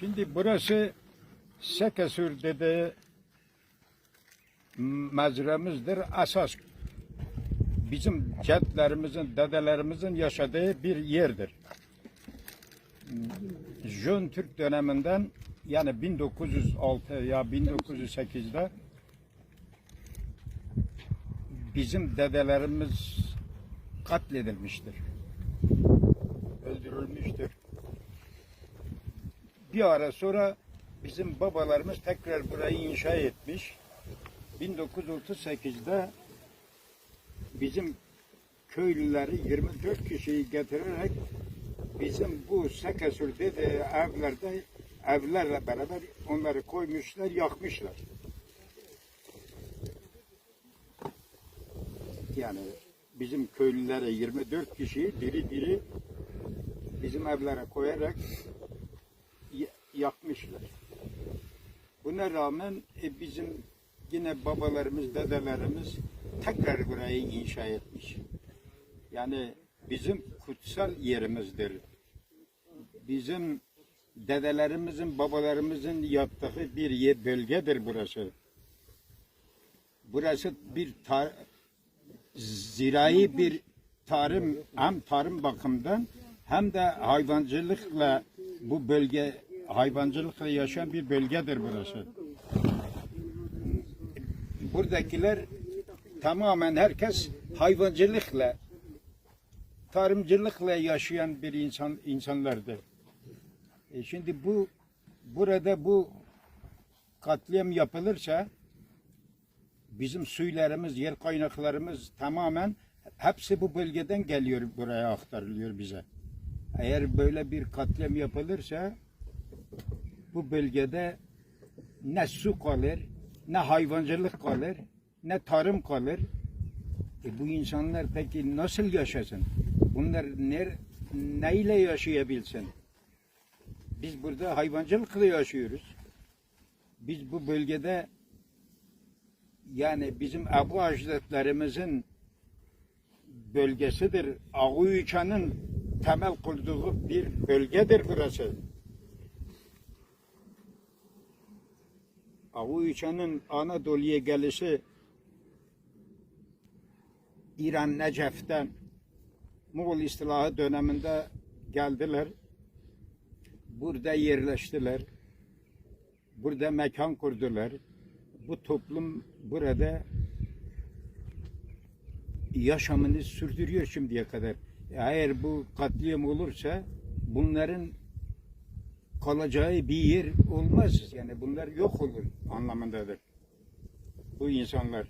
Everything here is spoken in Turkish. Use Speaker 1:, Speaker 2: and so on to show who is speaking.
Speaker 1: Şimdi burası Sekesür dede mezremizdir. Asas bizim cedlerimizin, dedelerimizin yaşadığı bir yerdir. Jön Türk döneminden yani 1906 ya 1908'de bizim dedelerimiz katledilmiştir. Öldürülmüştür. Bir ara sonra bizim babalarımız tekrar burayı inşa etmiş. 1938'de bizim köylüleri 24 kişiyi getirerek bizim bu Sekesür'de de evlerde evlerle beraber onları koymuşlar, yakmışlar. Yani bizim köylülere 24 kişiyi diri diri bizim evlere koyarak y- yakmışlar. Buna rağmen e, bizim yine babalarımız, dedelerimiz tekrar burayı inşa etmiş. Yani bizim kutsal yerimizdir. Bizim dedelerimizin, babalarımızın yaptığı bir yer, bölgedir burası. Burası bir tar- zirai bir tarım hem tarım bakımından hem de hayvancılıkla bu bölge hayvancılıkla yaşayan bir bölgedir burası. Buradakiler tamamen herkes hayvancılıkla tarımcılıkla yaşayan bir insan insanlardır. E şimdi bu burada bu katliam yapılırsa bizim suylarımız, yer kaynaklarımız tamamen hepsi bu bölgeden geliyor buraya aktarılıyor bize. Eğer böyle bir katliam yapılırsa bu bölgede ne su kalır, ne hayvancılık kalır, ne tarım kalır. E bu insanlar peki nasıl yaşasın? Bunlar ne, neyle yaşayabilsin? Biz burada hayvancılıkla yaşıyoruz. Biz bu bölgede yani bizim Ebu Ajdetlerimizin bölgesidir. Ağuyuçan'ın temel kurduğu bir bölgedir burası. Ağuyuçan'ın Anadolu'ya gelişi İran Necef'ten Moğol istilahı döneminde geldiler. Burada yerleştiler. Burada mekan kurdular. Bu toplum burada yaşamını sürdürüyor şimdiye kadar. Eğer bu katliam olursa bunların kalacağı bir yer olmaz. Yani bunlar yok olur anlamındadır. Bu insanlar.